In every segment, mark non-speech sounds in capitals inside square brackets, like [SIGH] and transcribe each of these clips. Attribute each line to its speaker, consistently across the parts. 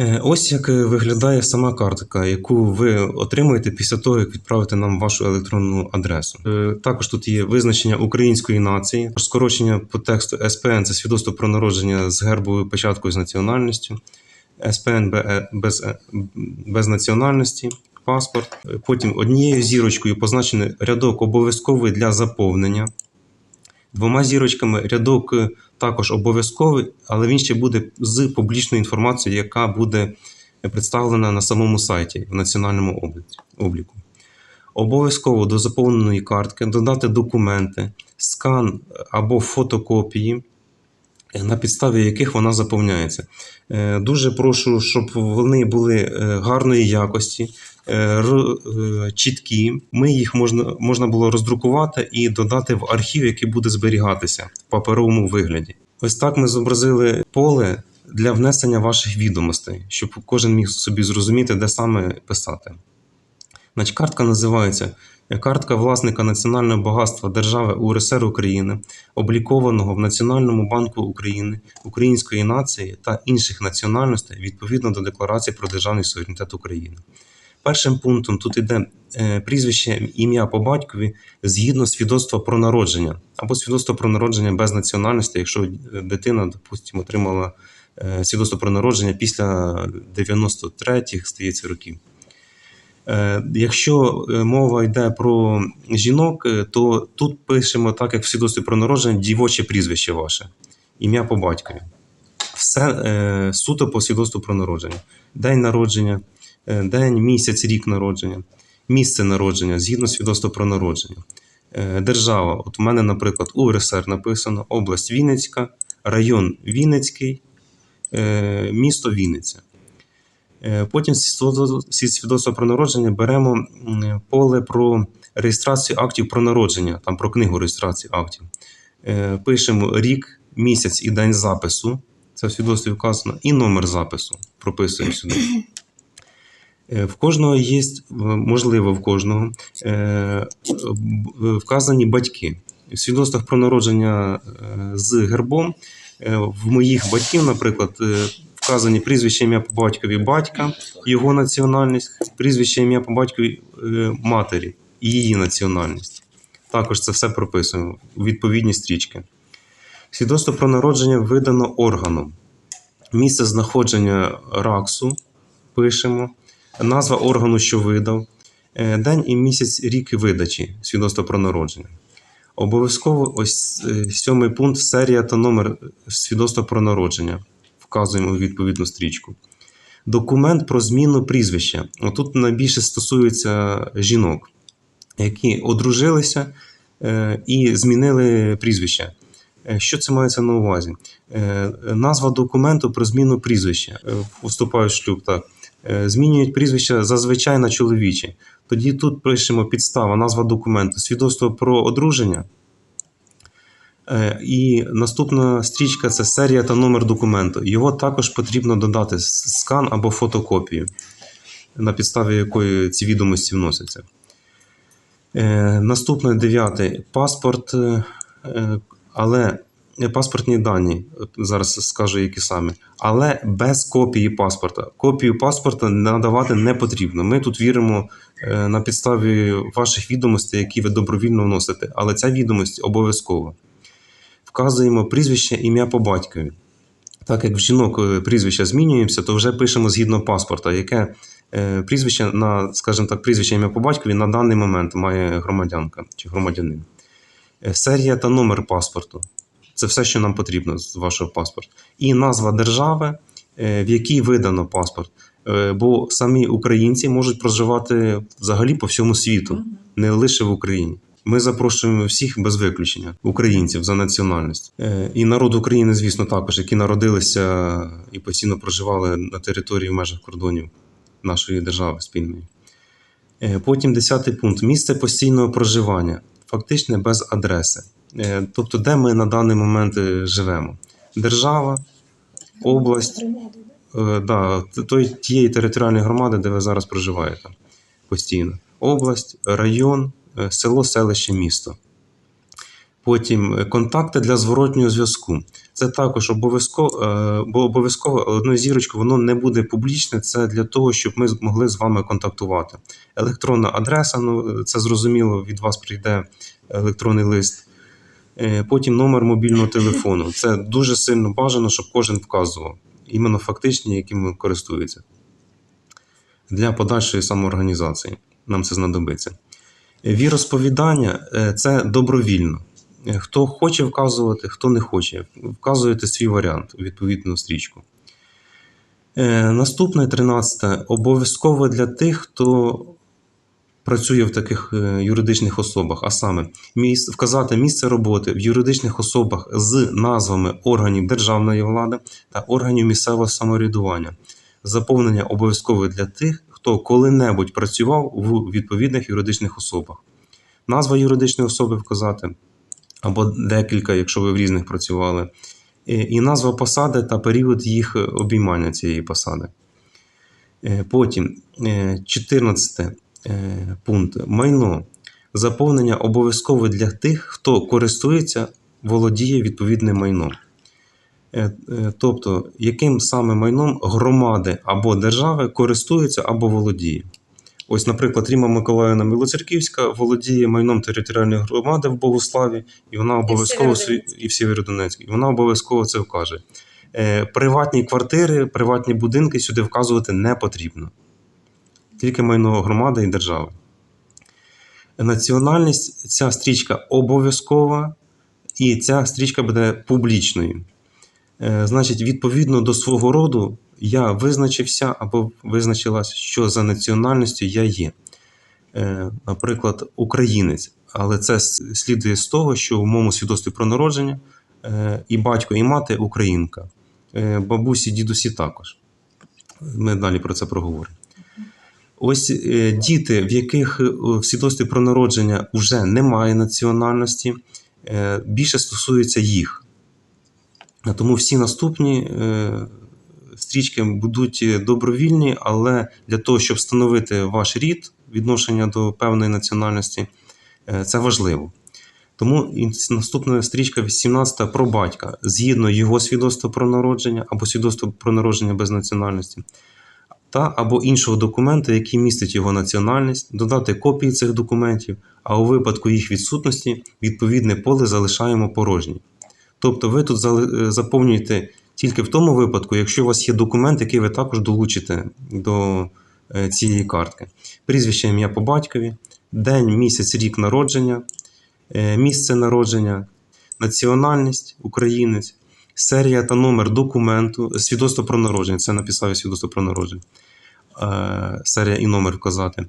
Speaker 1: Е, Ось як е, виглядає сама картка, яку ви отримуєте після того, як відправите нам вашу електронну адресу. Е, Також тут є визначення української нації, скорочення по тексту СПН це свідоцтво про народження з гербовою печаткою з національністю, СПН без, без національності, паспорт. Потім однією зірочкою позначений рядок обов'язковий для заповнення. Двома зірочками рядок також обов'язковий, але він ще буде з публічною інформацією, яка буде представлена на самому сайті в національному обліку. Обов'язково до заповненої картки додати документи, скан або фотокопії, на підставі яких вона заповняється. Е, Дуже прошу, щоб вони були е, гарної якості, е, е, чіткі. Ми їх можна, можна було роздрукувати і додати в архів, який буде зберігатися в паперовому вигляді. Ось так ми зобразили поле для внесення ваших відомостей, щоб кожен міг собі зрозуміти, де саме писати. Значить, картка називається Картка власника національного багатства держави УРСР України, облікованого в Національному банку України, Української нації та інших національностей відповідно до Декларації про державний суверенітет України. Першим пунктом тут йде е, прізвище, ім'я по батькові згідно свідоцтва про народження або свідоцтво про народження без національності, якщо дитина, допустимо, отримала е, свідоцтво про народження після 93-х, здається, років. Е, Якщо е, мова йде про жінок, е, то тут пишемо так, як в свідоцтві про народження, дівоче прізвище ваше, ім'я по батькові. Все суто по свідоцтву про народження. День народження, день, місяць, рік народження, місце народження згідно свідоцтва про народження. Держава. От у мене, наприклад, УРСР написано, область Вінницька, район Вінницький, місто Вінниця. Е, Потім зі свідоцтва- про народження беремо поле про реєстрацію актів про народження, там про книгу реєстрації актів. Е, Пишемо рік, місяць і день запису. Це в свідоцтві вказано, і номер запису прописуємо сюди. Е, В кожного є, можливо, в кожного вказані батьки. В свідоцтвах про народження з гербом в моїх батьків, наприклад, вказані прізвище ім'я по батькові батька, його національність, прізвище ім'я по батькові е, матері її національність. Також це все прописуємо у відповідні стрічки. Свідоцтво про народження видано органом. Місце знаходження РАКСу пишемо, назва органу, що видав, е, день і місяць рік видачі свідоцтва про народження. Обов'язково ось е, сьомий пункт серія та номер свідоцтва про народження. Вказуємо у відповідну стрічку. Документ про зміну прізвища. Отут найбільше стосується жінок, які одружилися е, і змінили прізвище. Е, Що це мається на увазі? Е, Назва документу про зміну прізвища. Вступають в шлюб, так. Змінюють прізвище зазвичай на чоловічі. Тоді тут пишемо підстава, назва документу, свідоцтво про одруження. Е, І наступна стрічка це серія та номер документу. Його також потрібно додати скан або фотокопію, на підставі якої ці відомості вносяться. Е, Наступне дев'яте паспорт, е, але паспортні дані. Зараз скажу, які саме. Але без копії паспорта. Копію паспорта надавати не потрібно. Ми тут віримо на підставі ваших відомостей, які ви добровільно вносите. Але ця відомість обов'язкова. Вказуємо прізвище, ім'я по батькові. Так як в жінок е, прізвища змінюємося, то вже пишемо згідно паспорта, яке е, прізвище на, скажімо так, прізвище ім'я по батькові на даний момент має громадянка чи громадянин. Е, Серія та номер паспорту. Це все, що нам потрібно з вашого паспорту. І назва держави, в якій видано паспорт. Бо самі українці можуть проживати взагалі по всьому світу, не лише в Україні. Ми запрошуємо всіх без виключення українців за національність. Е, І народ України, звісно, також, які народилися і постійно проживали на території в межах кордонів нашої держави спільної. Е, Потім 10 пункт. Місце постійного проживання, фактичне без адреси. Е, Тобто, де ми на даний момент живемо? Держава, область, да, тієї територіальної громади, де ви зараз проживаєте постійно. Область, район, село, селище, місто. Потім е, контакти для зворотнього зв'язку. Це також обов'язково, е, бо обов'язково але одною воно не буде публічне. Це для того, щоб ми могли з вами контактувати. Електронна адреса, ну це зрозуміло, від вас прийде електронний лист. Е, Потім номер мобільного телефону. [LAUGHS] Це дуже сильно бажано, щоб кожен вказував. Іменно фактичні, якими користується. Для подальшої самоорганізації нам це знадобиться. Віросповідання е, це добровільно. Е, Хто хоче вказувати, хто не хоче. Вказуєте свій варіант відповідну стрічку. Е, Наступне 13. Обов'язково для тих, хто працює в таких юридичних особах, а саме вказати місце роботи в юридичних особах з назвами органів державної влади та органів місцевого самоврядування. Заповнення обов'язкове для тих, хто коли-небудь працював у відповідних юридичних особах. Назва юридичної особи вказати, або декілька, якщо ви в різних працювали, Е, і назва посади та період їх обіймання цієї посади. Е, Потім е, 14 е, пункт майно. Заповнення обов'язкове для тих, хто користується, володіє відповідним майном. Е, е, Тобто, яким саме майном громади або держави користується або володіє. Ось, наприклад, Ріма Миколаївна Милоцерківська володіє майном територіальної громади в Богославі, і вона обов'язково і в Сєвєродонецькій, і вона обов'язково це вкаже. Е, Приватні квартири, приватні будинки сюди вказувати не потрібно. Тільки майно громади і держави. Національність ця стрічка обов'язкова, і ця стрічка буде публічною. Е, Значить, відповідно до свого роду я визначився або визначилась, що за національністю я є. Е, Наприклад, українець. Але це слідує з того, що в моєму свідоцтві про народження е, і батько, і мати українка, бабусі, дідусі також. Ми далі про це проговоримо. Ось діти, в яких в свідоцтві про народження вже немає національності, більше стосується їх. А Тому всі наступні е, стрічки будуть добровільні, але для того, щоб встановити ваш рід, відношення до певної національності, е, це важливо. Тому наступна стрічка 18 про батька, згідно його свідоцтва про народження або свідоцтва про народження без національності, та або іншого документа, який містить його національність, додати копії цих документів, а у випадку їх відсутності відповідне поле залишаємо порожнім. Тобто ви тут е, заповнюєте тільки в тому випадку, якщо у вас є документ, який ви також долучите до е, цієї картки. Прізвище ім'я по батькові, день, місяць, рік народження, е, місце народження, національність, українець, серія та номер документу, свідоцтво про народження. Це написав свідоцтво про народження. Серія і номер вказати.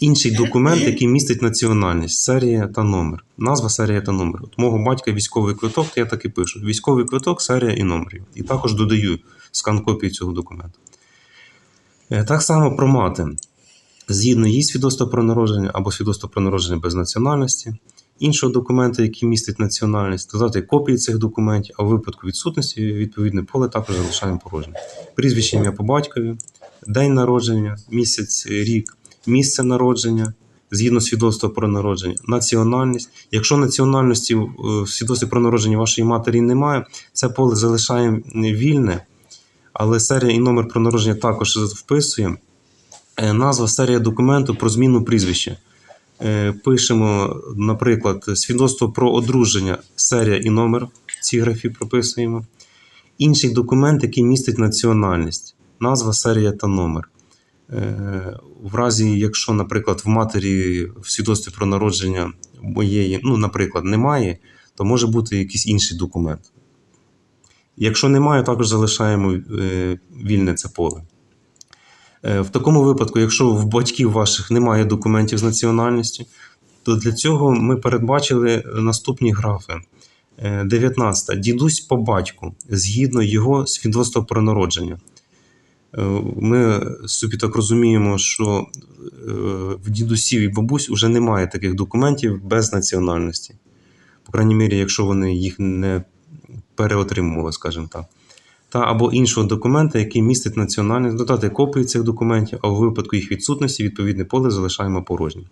Speaker 1: Інший [LAUGHS] документ, який містить національність, серія та номер. Назва, серія та номер. От мого батька військовий квиток, то я так і пишу. Військовий квиток, серія і номер. І також додаю скан копії цього документу. Е, Так само про мати. Згідно її свідоцтва про народження або свідоцтво про народження без національності, іншого документа, який містить національність, додати копії цих документів, а у випадку відсутності відповідне поле також залишаємо порожнім. Прізвище ім'я по батькові, день народження, місяць, рік, місце народження, згідно свідоцтва про народження, національність. Якщо національності е, в свідоцтві про народження вашої матері немає, це поле залишаємо вільне, але серія і номер про народження також вписуємо. Е, Назва серія документу про зміну прізвища. Е, Пишемо, наприклад, свідоцтво про одруження, серія і номер в цій графі прописуємо. Інший документ, який містить національність, назва, серія та номер. Е, В разі, якщо, наприклад, в матері в свідоцтві про народження моєї, ну, наприклад, немає, то може бути якийсь інший документ. Якщо немає, також залишаємо е, вільне це поле. Е, В такому випадку, якщо в батьків ваших немає документів з національністю, то для цього ми передбачили наступні графи. Е, 19. Дідусь по батьку згідно його свідоцтва про народження. Е, Ми собі так розуміємо, що е, в дідусів і бабусь вже немає таких документів без національності. По крайній мірі, якщо вони їх не переотримували, скажімо так. Та або іншого документа, який містить національність, додати копії цих документів, а у випадку їх відсутності відповідне поле залишаємо порожнім.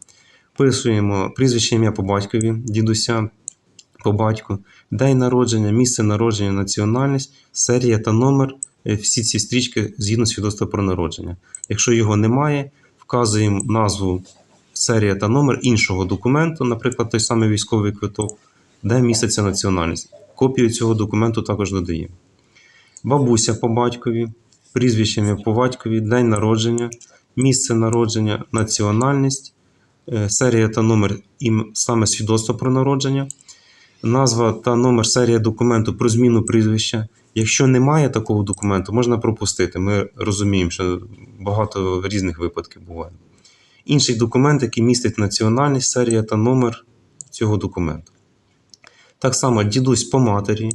Speaker 1: Писуємо прізвище ім'я по батькові, дідуся, по батьку, день народження, місце народження, національність, серія та номер. Е, Всі ці стрічки згідно свідоцтва про народження. Якщо його немає, вказуємо назву, серія та номер іншого документу, наприклад, той самий військовий квиток, де міститься національність. Копію цього документу також додаємо. Бабуся по батькові, прізвище по батькові, день народження, місце народження, національність, е, серія та номер ім, саме свідоцтва про народження, назва та номер серія документу про зміну прізвища. Якщо немає такого документу, можна пропустити. Ми розуміємо, що багато різних випадків буває. Інший документ, який містить національність, серія та номер цього документу. Так само дідусь по матері.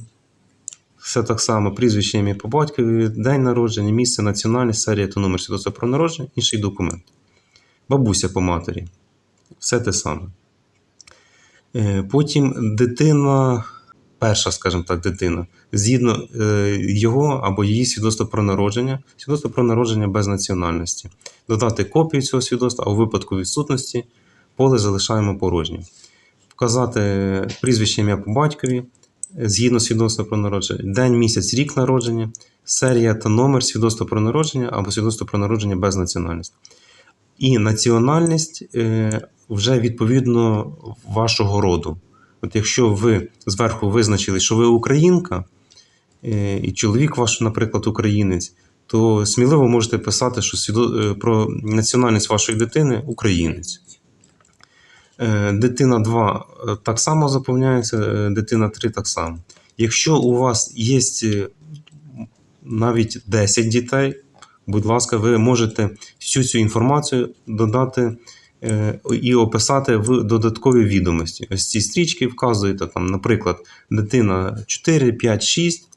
Speaker 1: Все так само, прізвище ім'я по батькові, день народження, місце, національність, серія та номер свідоцтва про народження, інший документ. Бабуся по матері. Все те саме. Е, Потім дитина, перша, скажімо так, дитина, згідно е, його або її свідоцтва про народження, свідоцтво про народження без національності. Додати копію цього свідоцтва, а у випадку відсутності поле залишаємо порожнім. Вказати прізвище ім'я по батькові, е, згідно свідоцтва про народження, день, місяць, рік народження, серія та номер свідоцтва про народження або свідоцтво про народження без національності. І національність е, вже відповідно вашого роду. От якщо ви зверху визначили, що ви українка, е, і чоловік ваш, наприклад, українець, то сміливо можете писати, що е, про національність вашої дитини українець. Е, Дитина 2 е, так само заповняється, дитина 3 так само. Якщо у вас є навіть 10 дітей, будь ласка, ви можете всю цю інформацію додати і описати в додаткові відомості. Ось ці стрічки вказуєте, там, наприклад, дитина 4, 5, 6.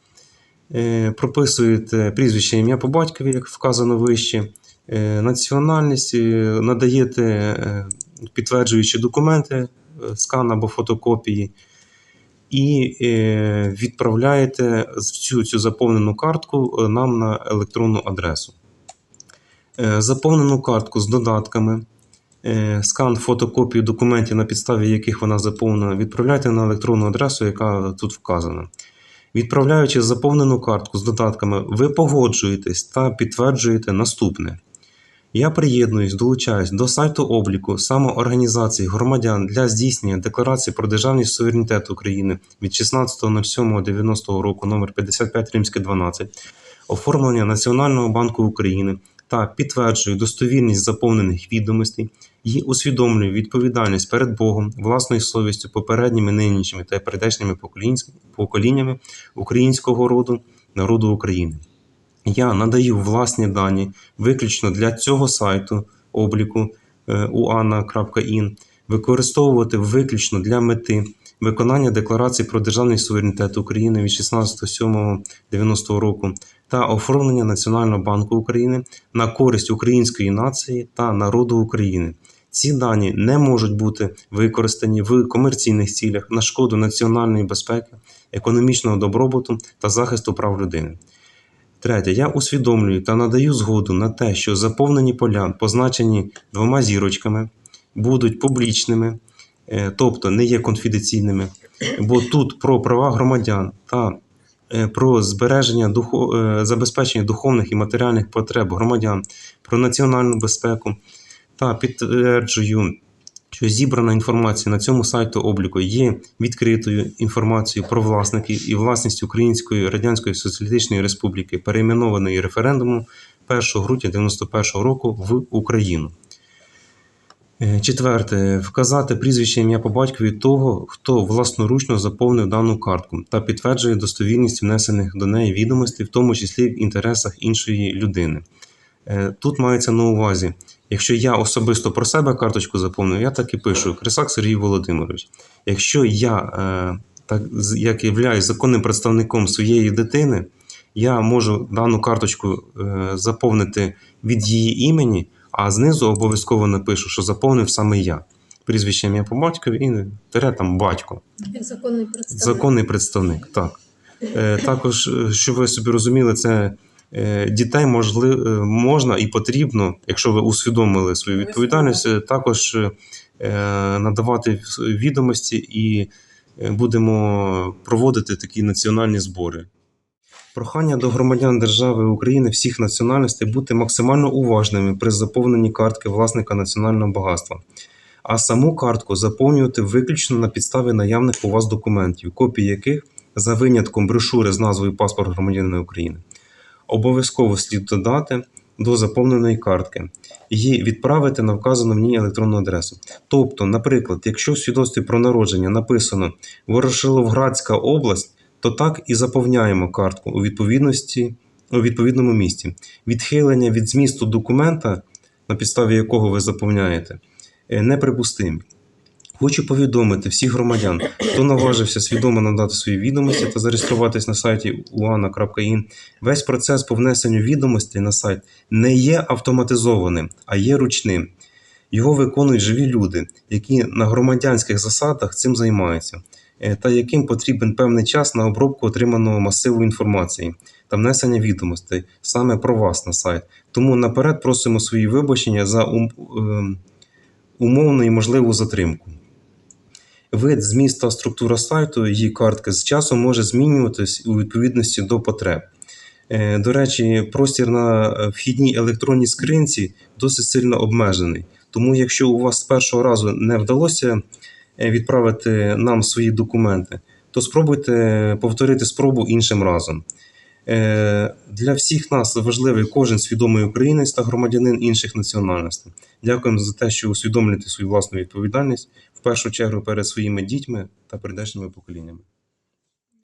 Speaker 1: е, Прописуєте прізвище ім'я по батькові, як вказано вище, е, національність, надаєте е, підтверджуючі документи, е, скан або фотокопії, і відправляєте цю, цю заповнену картку нам на електронну адресу. Заповнену картку з додатками, скан фотокопії документів, на підставі яких вона заповнена, відправляйте на електронну адресу, яка тут вказана. Відправляючи заповнену картку з додатками, ви погоджуєтесь та підтверджуєте наступне. Я приєднуюсь, долучаюсь до сайту обліку самоорганізації громадян для здійснення декларації про державність суверенітету України від 16.07.90 року номер 55 римське 12, оформлення Національного банку України та підтверджую достовірність заповнених відомостей і усвідомлюю відповідальність перед Богом, власною совістю, попередніми, нинішніми та поколінсь- поколіннями українського роду, народу України. Я надаю власні дані виключно для цього сайту обліку е, uana.in, використовувати виключно для мети виконання декларації про державний суверенітет України від 16.07.90 року та оформлення Національного банку України на користь української нації та народу України. Ці дані не можуть бути використані в комерційних цілях на шкоду національної безпеки, економічного добробуту та захисту прав людини. Третє, я усвідомлюю та надаю згоду на те, що заповнені поля, позначені двома зірочками, будуть публічними, тобто не є конфіденційними, бо тут про права громадян та е, про збереження духо- е, забезпечення духовних і матеріальних потреб громадян, про національну безпеку та підтверджую, що зібрана інформація на цьому сайту обліку є відкритою інформацією про власників і власність Української Радянської Соціалістичної Республіки, перейменованої референдумом 1 грудня 91 року в Україну. Е, Четверте, вказати прізвище ім'я по батькові того, хто власноручно заповнив дану картку та підтверджує достовірність внесених до неї відомостей, в тому числі в інтересах іншої людини. Е, Тут мається на увазі, якщо я особисто про себе карточку заповнив, я так і пишу Крисак Сергій Володимирович. Якщо я, е, так як являюсь законним представником своєї дитини, я можу дану карточку заповнити від її імені, а знизу обов'язково напишу, що заповнив саме я. Прізвище ім'я по батькові і тере там батько.
Speaker 2: Законний представник.
Speaker 1: Законний представник, так. Е, Також, е, щоб ви собі розуміли, це е, дітей можли, е, можна і потрібно, якщо ви усвідомили свою відповідальність, е, також е, надавати відомості і будемо проводити такі національні збори. Прохання до громадян держави України всіх національностей бути максимально уважними при заповненні картки власника національного багатства, а саму картку заповнювати виключно на підставі наявних у вас документів, копії яких за винятком брошури з назвою Паспорт громадянина України. Обов'язково слід додати до заповненої картки і відправити на вказану в ній електронну адресу. Тобто, наприклад, якщо в свідоцтві про народження написано Ворошиловградська область, то так і заповняємо картку у відповідності у відповідному місці. Відхилення від змісту документа, на підставі якого ви заповняєте, е, неприпустимі. Хочу повідомити всіх громадян, хто наважився свідомо надати свої відомості та зареєструватись на сайті uana.in. Весь процес по внесенню відомостей на сайт не є автоматизованим, а є ручним. Його виконують живі люди, які на громадянських засадах цим займаються, та яким потрібен певний час на обробку отриманого масиву інформації та внесення відомостей саме про вас на сайт. Тому наперед просимо свої вибачення за ем, умовну і можливу затримку. Вид, зміст та структура сайту її картки з часом може змінюватись у відповідності до потреб. Е, До речі, простір на е, вхідній електронній скринці досить сильно обмежений. Тому, якщо у вас з першого разу не вдалося е, відправити нам свої документи, то спробуйте повторити спробу іншим разом. Е, Для всіх нас важливий кожен свідомий українець та громадянин інших національностей. Дякуємо за те, що усвідомлюєте свою власну відповідальність в першу чергу перед своїми дітьми та прийдешніми поколіннями.